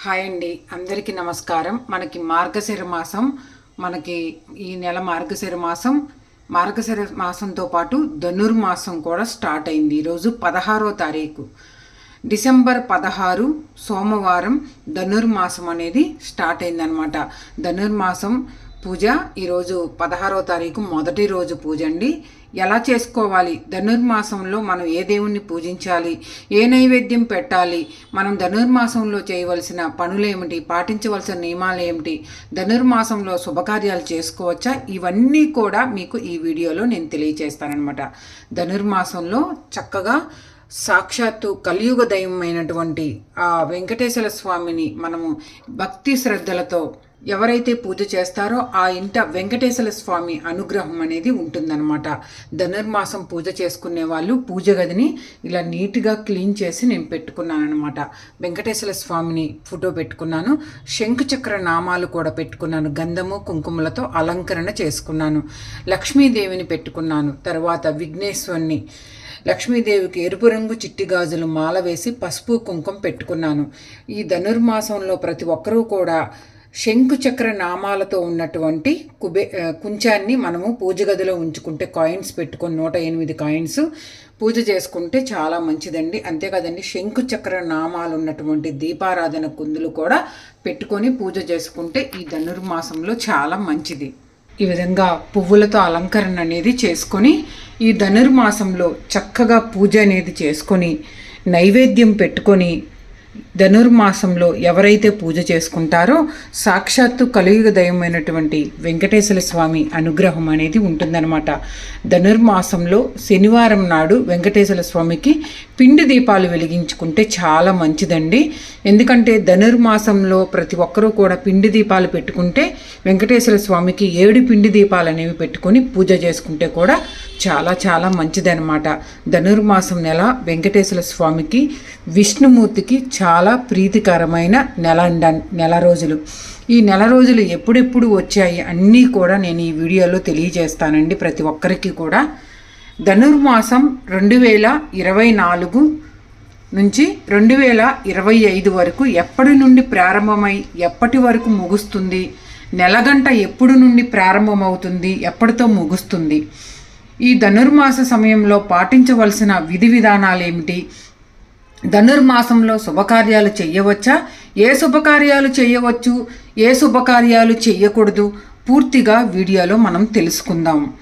Hi అండి. అందరికీ నమస్కారం. మనకి మార్గశిర మాసం మనకి ఈ నెల మార్గశిర మాసం మార్గశిర మాసంతో పాటు ధనుర్మాసం కూడా స్టార్ట్ అయింది. ఈరోజు పదహారో తారీఖు. డిసెంబర్ పదహారు సోమవారం ధనుర్మాసం అనేది స్టార్ట్ అయిందనమాట ధనుర్మాసం పూజ. ఈరోజు పదహారో తారీఖు మొదటి రోజు పూజ అండి. ఎలా చేసుకోవాలి? ధనుర్మాసంలో మనం ఏ దేవుణ్ణి పూజించాలి? ఏ నైవేద్యం పెట్టాలి? మనం ధనుర్మాసంలో చేయవలసిన పనులేమిటి? పాటించవలసిన నియమాలు ఏమిటి ధనుర్మాసంలో శుభకార్యాలు చేసుకోవచ్చా? ఇవన్నీ కూడా మీకు ఈ వీడియోలో నేను తెలియచేస్తానమాట ధనుర్మాసంలో చక్కగా సాక్షాత్తు కలియుగ దైవమైనటువంటి ఆ వెంకటేశ్వర స్వామిని మనము భక్తి శ్రద్ధలతో ఎవరైతే పూజ చేస్తారో ఆ ఇంట వెంకటేశ్వర స్వామి అనుగ్రహం అనేది ఉంటుందన్నమాట. ధనుర్మాసం పూజ చేసుకునే వాళ్ళు పూజ గదిని ఇలా నీట్గా క్లీన్ చేసి నేను పెట్టుకున్నాను అనమాట వెంకటేశ్వర స్వామిని ఫోటో పెట్టుకున్నాను. శంఖచక్ర నామాలు కూడా పెట్టుకున్నాను. గంధము కుంకుమలతో అలంకరణ చేసుకున్నాను. లక్ష్మీదేవిని పెట్టుకున్నాను. తర్వాత విఘ్నేశ్వరుని లక్ష్మీదేవికి ఎరుపు రంగు చిట్టి గాజులు మాల వేసి పసుపు కుంకుమ పెట్టుకున్నాను. ఈ ధనుర్మాసంలో ప్రతి ఒక్కరూ కూడా శంకుచక్ర నామాలతో ఉన్నటువంటి కుబే కుంచాన్ని మనము పూజ గదిలో ఉంచుకుంటే కాయిన్స్ పెట్టుకొని నూట ఎనిమిది కాయిన్స్ పూజ చేసుకుంటే చాలా మంచిదండి. అంతేకాదండి శంకుచక్ర నామాలు ఉన్నటువంటి దీపారాధన కుందులు కూడా పెట్టుకొని పూజ చేసుకుంటే ఈ ధనుర్మాసంలో చాలా మంచిది. ఈ విధంగా పువ్వులతో అలంకరణ అనేది చేసుకొని ఈ ధనుర్మాసంలో చక్కగా పూజ అనేది చేసుకొని నైవేద్యం పెట్టుకొని ధనుర్మాసంలో ఎవరైతే పూజ చేసుకుంటారో సాక్షాత్తు కలియుగ దయమైనటువంటి వెంకటేశ్వర స్వామి అనుగ్రహం అనేది ఉంటుందన్నమాట. ధనుర్మాసంలో శనివారం నాడు వెంకటేశ్వర స్వామికి పిండి దీపాలు వెలిగించుకుంటే చాలా మంచిదండి. ఎందుకంటే ధనుర్మాసంలో ప్రతి ఒక్కరూ కూడా పిండి దీపాలు పెట్టుకుంటే వెంకటేశ్వర స్వామికి ఏడు పిండి దీపాలు అనేవి పెట్టుకొని పూజ చేసుకుంటే కూడా చాలా చాలా మంచిదనమాట ధనుర్మాసం నెల వెంకటేశ్వర స్వామికి విష్ణుమూర్తికి చాలా చాలా ప్రీతికరమైన నెల నెల రోజులు. ఈ నెల రోజులు ఎప్పుడెప్పుడు వచ్చాయి అన్నీ కూడా నేను ఈ వీడియోలో తెలియజేస్తానండి ప్రతి ఒక్కరికి కూడా. ధనుర్మాసం రెండు వేల ఇరవై నాలుగు నుంచి రెండు వేల ఇరవై ఐదు వరకు ఎప్పటి నుండి ప్రారంభమై ఎప్పటి వరకు ముగుస్తుంది నెలగంట ఎప్పుడు నుండి ప్రారంభమవుతుంది ఎప్పటితో ముగుస్తుంది. ఈ ధనుర్మాస సమయంలో పాటించవలసిన విధి విధానాలు ఏమిటి ధనుర్మాసంలో శుభకార్యాలు చేయవచ్చా? ఏ శుభకార్యాలు చేయవచ్చు? ఏ శుభకార్యాలు చేయకూడదు? పూర్తిగా వీడియోలో మనం తెలుసుకుందాం.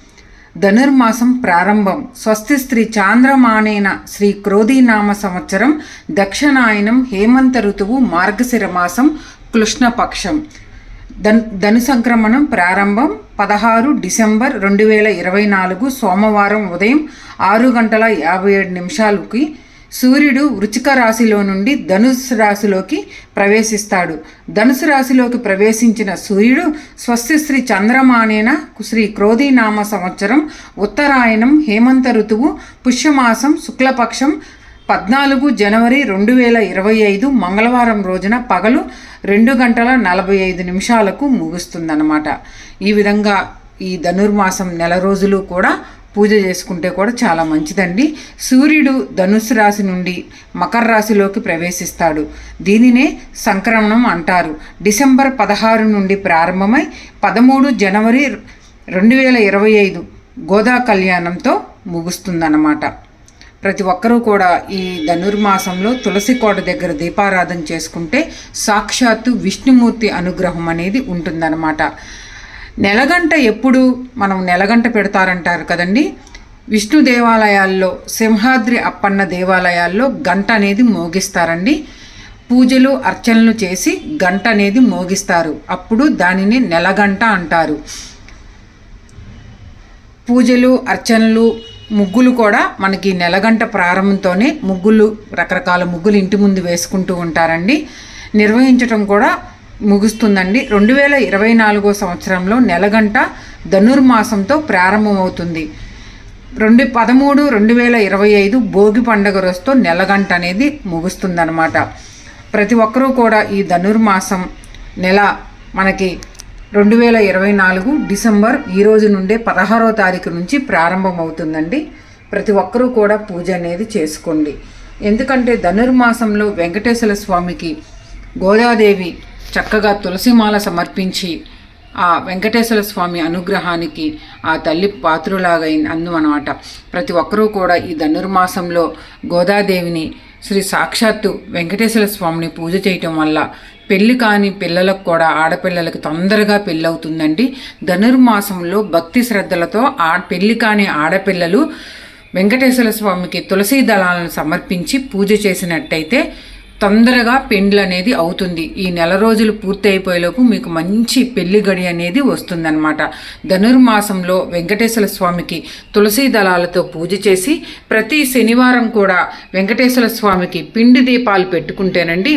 ధనుర్మాసం ప్రారంభం. స్వస్తి శ్రీ చాంద్రమానేన శ్రీ క్రోధీనామ సంవత్సరం దక్షిణాయనం హేమంత ఋతువు మార్గశిర మాసం కృష్ణపక్షం. ధన్ ధను సంక్రమణం ప్రారంభం పదహారు డిసెంబర్ రెండు వేల ఇరవై నాలుగు సోమవారం ఉదయం ఆరు గంటల యాభై ఏడు నిమిషాలకి సూర్యుడు వృచిక రాశిలో నుండి ధనుసు రాశిలోకి ప్రవేశిస్తాడు. ధనుసు రాశిలోకి ప్రవేశించిన సూర్యుడు స్వస్తి శ్రీ చంద్రమానేన శ్రీ క్రోధీనామ సంవత్సరం ఉత్తరాయణం హేమంత ఋతువు పుష్యమాసం శుక్లపక్షం పద్నాలుగు జనవరి రెండు వేల ఇరవై ఐదు మంగళవారం రోజున పగలు రెండు గంటల నలభై ఐదు నిమిషాలకు ముగుస్తుందన్నమాట. ఈ విధంగా ఈ ధనుర్మాసం నెల రోజులు కూడా పూజ చేసుకుంటే కూడా చాలా మంచిదండి. సూర్యుడు ధనుసు రాశి నుండి మకర రాశిలోకి ప్రవేశిస్తాడు. దీనినే సంక్రమణం అంటారు. డిసెంబర్ పదహారు నుండి ప్రారంభమై పదమూడు జనవరి రెండు వేల ఇరవై ఐదు గోదా కళ్యాణంతో ముగుస్తుందన్నమాట. ప్రతి ఒక్కరూ కూడా ఈ ధనుర్మాసంలో తులసి కోట దగ్గర దీపారాధన చేసుకుంటే సాక్షాత్తు విష్ణుమూర్తి అనుగ్రహం అనేది ఉంటుందన్నమాట. నెలగంట ఎప్పుడు మనం నెలగంట పెడతారంటారు కదండి? విష్ణు దేవాలయాల్లో సింహాద్రి అప్పన్న దేవాలయాల్లో గంట అనేది మోగిస్తారండి. పూజలు అర్చనలు చేసి గంట అనేది మోగిస్తారు. అప్పుడు దానిని నెలగంట అంటారు. పూజలు అర్చనలు ముగ్గులు కూడా మనకి నెలగంట ప్రారంభంతోనే ముగ్గులు రకరకాల ముగ్గులు ఇంటి ముందు వేసుకుంటూ ఉంటారండి. నిర్వహించటం కూడా ముగుస్తుందండి. రెండు వేల ఇరవై నాలుగో సంవత్సరంలో నెలగంట ధనుర్మాసంతో ప్రారంభమవుతుంది. రెండు పదమూడు రెండు వేల ఇరవై ఐదు భోగి పండుగ రోజుతో నెలగంట అనేది ముగుస్తుందన్నమాట. ప్రతి ఒక్కరూ కూడా ఈ ధనుర్మాసం నెల మనకి రెండు వేల ఇరవై నాలుగు డిసెంబర్ ఈ రోజు నుండే పదహారో తారీఖు నుంచి ప్రారంభమవుతుందండి. ప్రతి ఒక్కరూ కూడా పూజ అనేది చేసుకోండి. ఎందుకంటే ధనుర్మాసంలో వెంకటేశ్వర స్వామికి గోదాదేవి చక్కగా తులసిమాల సమర్పించి ఆ వెంకటేశ్వర స్వామి అనుగ్రహానికి ఆ తల్లి పాత్రలాగై అందు అనమాట ప్రతి ఒక్కరూ కూడా ఈ ధనుర్మాసంలో గోదాదేవిని శ్రీ సాక్షాత్తు వెంకటేశ్వర స్వామిని పూజ చేయటం వల్ల పెళ్ళి కాని పిల్లలకు కూడా ఆడపిల్లలకు తొందరగా పెళ్ళవుతుందండి. ధనుర్మాసంలో భక్తి శ్రద్ధలతో ఆ పెళ్ళి కాని ఆడపిల్లలు వెంకటేశ్వర స్వామికి తులసీ దళాలను సమర్పించి పూజ చేసినట్టయితే తొందరగా పెండ్లు అనేది అవుతుంది. ఈ నెల రోజులు పూర్తి అయిపోయేలోపు మీకు మంచి పెళ్ళి గడి అనేది వస్తుందన్నమాట. ధనుర్మాసంలో వెంకటేశ్వర స్వామికి తులసి దళాలతో పూజ చేసి ప్రతి శనివారం కూడా వెంకటేశ్వర స్వామికి పిండి దీపాలు పెట్టుకుంటేనండి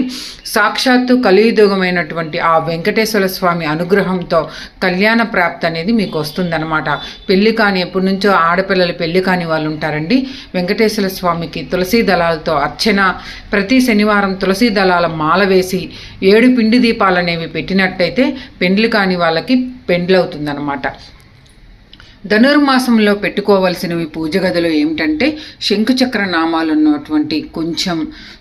సాక్షాత్తు కలియుగమైనటువంటి ఆ వెంకటేశ్వర స్వామి అనుగ్రహంతో కళ్యాణ ప్రాప్తి అనేది మీకు వస్తుందన్నమాట. పెళ్ళి కాని ఎప్పటి నుంచో ఆడపిల్లలు పెళ్ళి కాని వాళ్ళు ఉంటారండి వెంకటేశ్వర స్వామికి తులసి దళాలతో అర్చన ప్రతి శనివారం మనం తులసి దళాల మాల వేసి ఏడు పిండి దీపాలు అనేవి పెట్టినట్టయితే పెండ్లి కాని వాళ్ళకి పెండ్లవుతుందన్నమాట. ధనుర్మాసంలో పెట్టుకోవలసినవి పూజ గదిలో ఏమిటంటే శంకుచక్ర నామాలు ఉన్నటువంటి కొంచెం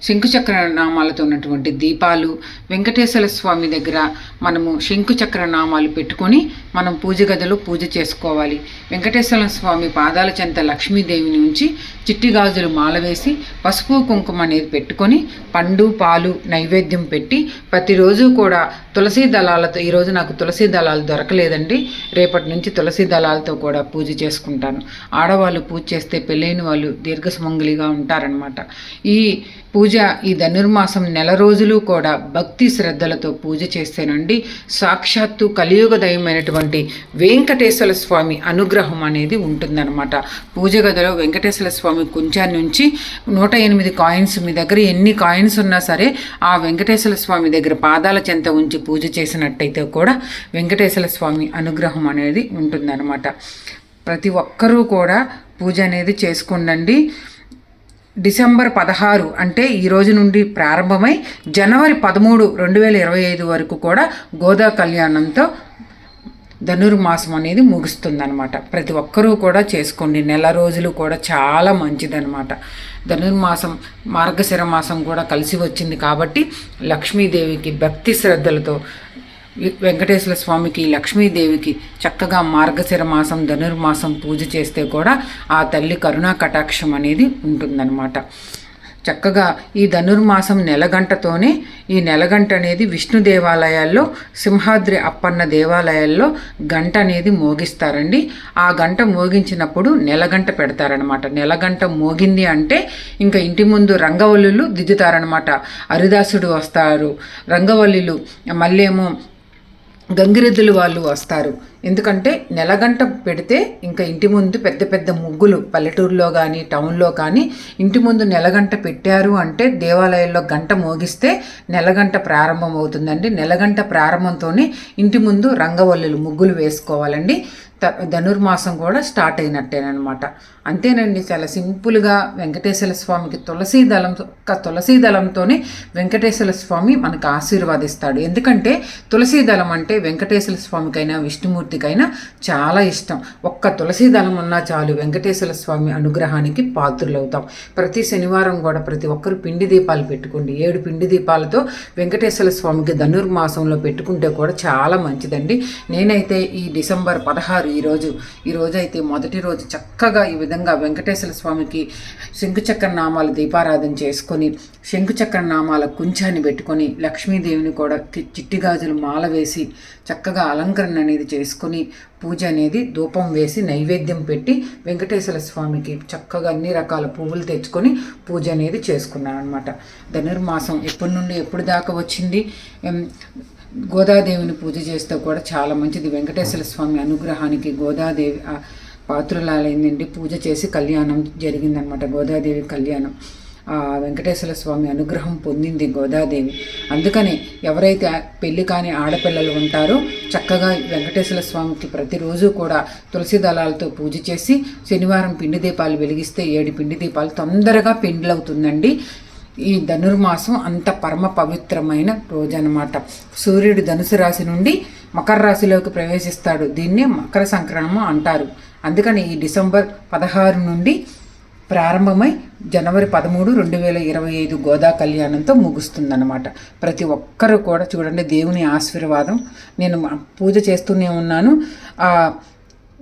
శంకుచక్ర నామాలతో ఉన్నటువంటి దీపాలు వెంకటేశ్వర స్వామి దగ్గర మనము శంకుచక్ర నామాలు పెట్టుకొని మనం పూజ గదిలో పూజ చేసుకోవాలి. వెంకటేశ్వర స్వామి పాదాల చెంత లక్ష్మీదేవిని ఉంచి చిట్టి గాజులు మాల వేసి పసుపు కుంకుమ అనేది పెట్టుకొని పండు పాలు నైవేద్యం పెట్టి ప్రతిరోజు కూడా తులసి దళాలతో ఈరోజు నాకు తులసి దళాలు దొరకలేదండి. రేపటి నుంచి తులసి దళాలతో కూడా పూజ చేసుకుంటాను. ఆడవాళ్ళు పూజ చేస్తే పెళ్ళైన వాళ్ళు దీర్ఘసుమంగలిగా ఉంటారనమాట ఈ పూజ ఈ ధనుర్మాసం నెల రోజులు కూడా భక్తి శ్రద్ధలతో పూజ చేస్తేనండి సాక్షాత్తు కలియుగ దయమైనటువంటి వెంకటేశ్వర స్వామి అనుగ్రహం అనేది ఉంటుందన్నమాట. పూజ గదిలో వెంకటేశ్వర స్వామి కుంచాన్ని నుంచి నూట ఎనిమిది కాయిన్స్ మీ దగ్గర ఎన్ని కాయిన్స్ ఉన్నా సరే ఆ వెంకటేశ్వర స్వామి దగ్గర పాదాల చెంత ఉంచి పూజ చేసినట్టయితే కూడా వెంకటేశ్వర స్వామి అనుగ్రహం అనేది ఉంటుందన్నమాట. ప్రతి ఒక్కరూ కూడా పూజ అనేది చేసుకుండండి. డిసెంబర్ పదహారు అంటే ఈ రోజు నుండి ప్రారంభమై జనవరి పదమూడు రెండు వేల ఇరవై ఐదు వరకు కూడా గోదా కళ్యాణంతో ధనుర్మాసం అనేది ముగుస్తుందనమాట ప్రతి ఒక్కరూ కూడా చేసుకోండి. నెల రోజులు కూడా చాలా మంచిదనమాట ధనుర్మాసం మార్గశిర మాసం కూడా కలిసి వచ్చింది కాబట్టి లక్ష్మీదేవికి భక్తి శ్రద్ధలతో వెంకటేశ్వర స్వామికి లక్ష్మీదేవికి చక్కగా మార్గశిర మాసం ధనుర్మాసం పూజ చేస్తే కూడా ఆ తల్లి కరుణా కటాక్షం అనేది ఉంటుందన్నమాట. చక్కగా ఈ ధనుర్మాసం నెలగంటతోనే ఈ నెలగంట అనేది విష్ణు దేవాలయాల్లో సింహాద్రి అప్పన్న దేవాలయాల్లో గంట అనేది మోగిస్తారండి. ఆ గంట మోగించినప్పుడు నెలగంట పెడతారనమాట నెలగంట మోగింది అంటే ఇంకా ఇంటి ముందు రంగవల్లులు దిద్దుతారనమాట హరిదాసుడు వస్తారు. రంగవల్లులు మళ్ళేమో గంగిరెద్దులు వాళ్ళు వస్తారు. ఎందుకంటే నెలగంట పెడితే ఇంకా ఇంటి ముందు పెద్ద పెద్ద ముగ్గులు పల్లెటూరులో కానీ టౌన్లో కానీ ఇంటి ముందు నెలగంట పెట్టారు అంటే దేవాలయంలో గంట మోగిస్తే నెలగంట ప్రారంభం అవుతుందండి నెలగంట ప్రారంభంతోనే ఇంటి ముందు రంగవల్లులు ముగ్గులు వేసుకోవాలండి. ధనుర్మాసం కూడా స్టార్ట్ అయినట్టేనమాట అంతేనండి చాలా సింపుల్గా వెంకటేశ్వర స్వామికి తులసీ దళం ఒక తులసీ దళంతోనే వెంకటేశ్వర స్వామి మనకు ఆశీర్వాదిస్తాడు. ఎందుకంటే తులసీ దళం అంటే వెంకటేశ్వర స్వామికైనా విష్ణుమూర్తికైనా చాలా ఇష్టం. ఒక్క తులసీ దళం ఉన్నా చాలు వెంకటేశ్వర స్వామి అనుగ్రహానికి పాత్రులవుతాం. ప్రతి శనివారం కూడా ప్రతి ఒక్కరు పిండి దీపాలు పెట్టుకోండి. ఏడు పిండి దీపాలతో వెంకటేశ్వర స్వామికి ధనుర్మాసంలో పెట్టుకుంటే కూడా చాలా మంచిదండి. నేనైతే ఈ డిసెంబర్ పదహారు ఈరోజు ఈరోజు అయితే మొదటి రోజు చక్కగా ఈ విధంగా వెంకటేశ్వర స్వామికి శంకుచక్ర నామాలు దీపారాధన చేసుకొని శంకుచక్ర నామాల కుంచాన్ని పెట్టుకొని లక్ష్మీదేవిని కూడా చిట్టి గాజులు మాల వేసి చక్కగా అలంకరణ అనేది చేసుకొని పూజ అనేది ధూపం వేసి నైవేద్యం పెట్టి వెంకటేశ్వర స్వామికి చక్కగా అన్ని రకాల పువ్వులు తెచ్చుకొని పూజ అనేది చేసుకున్నాను అనమాట ధనుర్మాసం ఎప్పటి నుండి ఎప్పుడు దాకా వచ్చింది? గోదాదేవిని పూజ చేస్తే కూడా చాలా మంచిది. వెంకటేశ్వర స్వామి అనుగ్రహానికి గోదాదేవి పాత్రులాలైందండి. పూజ చేసి కళ్యాణం జరిగిందనమాట గోదాదేవి కళ్యాణం. వెంకటేశ్వర స్వామి అనుగ్రహం పొందింది గోదాదేవి. అందుకని ఎవరైతే పెళ్ళి కాని ఆడపిల్లలు ఉంటారో చక్కగా వెంకటేశ్వర స్వామికి ప్రతిరోజు కూడా తులసి దళాలతో పూజ చేసి శనివారం పిండి దీపాలు వెలిగిస్తే ఏడు పిండి దీపాలు తొందరగా పెండ్లవుతుందండి. ఈ ధనుర్మాసం అంత పరమ పవిత్రమైన రోజు అనమాట సూర్యుడు ధనుసు రాశి నుండి మకర రాశిలోకి ప్రవేశిస్తాడు. దీన్నే మకర సంక్రమం అంటారు. అందుకని ఈ డిసెంబర్ పదహారు నుండి ప్రారంభమై జనవరి పదమూడు రెండు వేల ఇరవై ఐదు గోదా కళ్యాణంతో ముగుస్తుందన్నమాట. ప్రతి ఒక్కరూ కూడా చూడండి దేవుని ఆశీర్వాదం. నేను పూజ చేస్తూనే ఉన్నాను.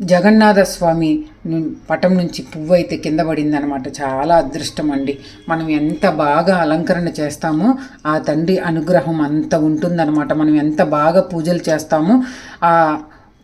జగన్నాథస్వామి జగన్నాథ స్వామి ను- పటం నుంచి పువ్వు అయితే కింద పడింది అనమాట చాలా అదృష్టం అండి. మనం ఎంత బాగా అలంకరణ చేస్తామో ఆ తండ్రి అనుగ్రహం అంత ఉంటుందన్నమాట. మనం ఎంత బాగా పూజలు చేస్తామో ఆ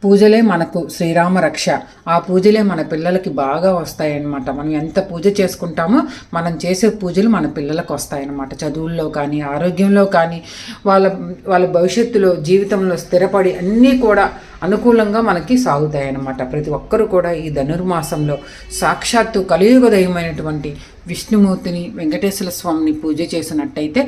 పూజలే మనకు శ్రీరామ రక్ష. ఆ పూజలే మన పిల్లలకి బాగా వస్తాయన్నమాట. మనం ఎంత పూజ చేసుకుంటామో మనం చేసే పూజలు మన పిల్లలకు వస్తాయన్నమాట. చదువుల్లో కానీ ఆరోగ్యంలో కానీ వాళ్ళ వాళ్ళ భవిష్యత్తులో జీవితంలో స్థిరపడి అన్నీ కూడా అనుకూలంగా మనకి సాగుతాయన్నమాట. ప్రతి ఒక్కరూ కూడా ఈ ధనుర్మాసంలో సాక్షాత్తు కలియుగ దైవమైనటువంటి విష్ణుమూర్తిని వెంకటేశ్వర స్వామిని పూజ చేసినట్టయితే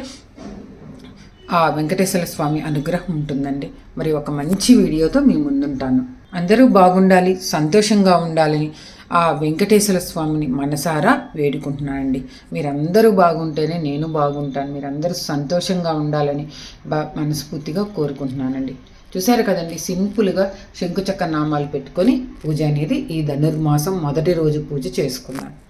ఆ వెంకటేశ్వర స్వామి అనుగ్రహం ఉంటుందండి. మరి ఒక మంచి వీడియోతో మీ ముందుంటాను. అందరూ బాగుండాలి సంతోషంగా ఉండాలని ఆ వెంకటేశ్వర స్వామిని మనసారా వేడుకుంటున్నానండి. మీరందరూ బాగుంటేనే నేను బాగుంటాను మీరందరూ సంతోషంగా ఉండాలని బా మనస్ఫూర్తిగా కోరుకుంటున్నానండి. చూశారు కదండి సింపుల్గా శంకుచక్ర నామాలు పెట్టుకొని పూజ అనేది ఈ ధనుర్మాసం మొదటి రోజు పూజ చేసుకున్నాను.